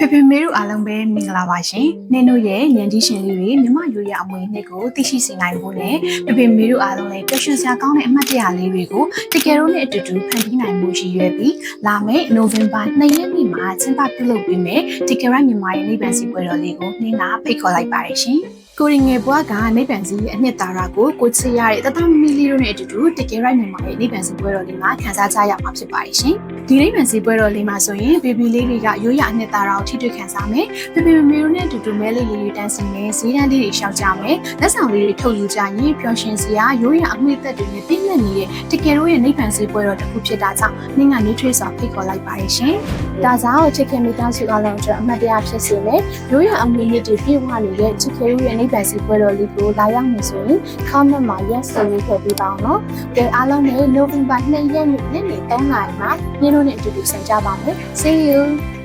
ဖေဖေမေတို့အားလုံးပဲမင်္ဂလာပါရှင်။နင်တို့ရဲ့ဉာဏ်ကြီးရှင်လေးတွေမြမရိုးရအမွေနှစ်ကိုသိရှိစေနိုင်ဖို့နဲ့ဖေဖေမေတို့အားလုံးလည်းပျော်ရွှင်စရာကောင်းတဲ့အမှတ်တရလေးတွေကိုတကယ်လို့နဲ့အတူတူဖန်တီးနိုင်မှုရှိရွယ်ပြီးလာမယ့်နိုဝင်ဘာ2ရက်နေ့မှာကျင်းပပြုလုပ်ပေးမယ်တကယ်ရမြန်မာရဲ့နိဗ္ဗာန်စီပွဲတော်လေးကိုနှင်းကဖိတ်ခေါ်လိုက်ပါတယ်ရှင်။ ကိုရင်ငယ်ဘွားကနိဗ္ဗာန်စီရဲ့အနှစ်သာရကိုကိုချစ်ရတဲ့တသမမီလေးတို့နဲ့အတူတူတကယ်ရိုက်မြန်မာရဲ့နိဗ္ဗာန်စီပွဲတော်လေးမှာခန်းစားကြရမှာဖြစ်ပါတယ်ရှင်။ဒီနိဗ္ဗာန်စီပွဲတော်လေးမှာဆိုရင်ဘေဘီလေးတွေကရိုးရအနှစ်သာရကိုထိတွေ့ခံစားမယ်။ဖေဖေမမေတို့နဲ့အတူတူမဲလေးလေးတွေတန်းစီမယ်၊ဈေးတန်းလေးတွေရှောက်ကြမယ်။လက်ဆောင်လေးတွေထုတ်ယူကြရင်ပျော်ရွှင်စရာရိုးရအငွေ့သက်တွေနဲ့ပြည့်မဲ့နေတဲ့တကယ်လို့ရဲ့နိဗ္ဗာန်စီပွဲတော်တစ်ခုဖြစ်တာကြောင့်နှင်းက nutrient စွာဖိတ်ခေါ်လိုက်ပါတယ်ရှင်။ဒါကြောင့်ချစ်ခင်မိသားစုအလုံးအတွက်အမှတ်တရဖြစ်စေမယ်။ရိုးရအမွေလေးတွေပြည့်ဝနေတဲ့ချစ်ခင်ရဲ့နိဗ္ဗာန်စီပွဲတော်လေးကိုလာရောက်နေဆိုရင် comment မှာ yes ဆိုပြီးထည့်ပေးပါအောင်နော်။ကြည့်အားလုံးနဲ့ November 2ရက်နေ့နေ့3နာရီမှာညနေနဲ့အတူတူဆင်ကြပါမယ်။ See you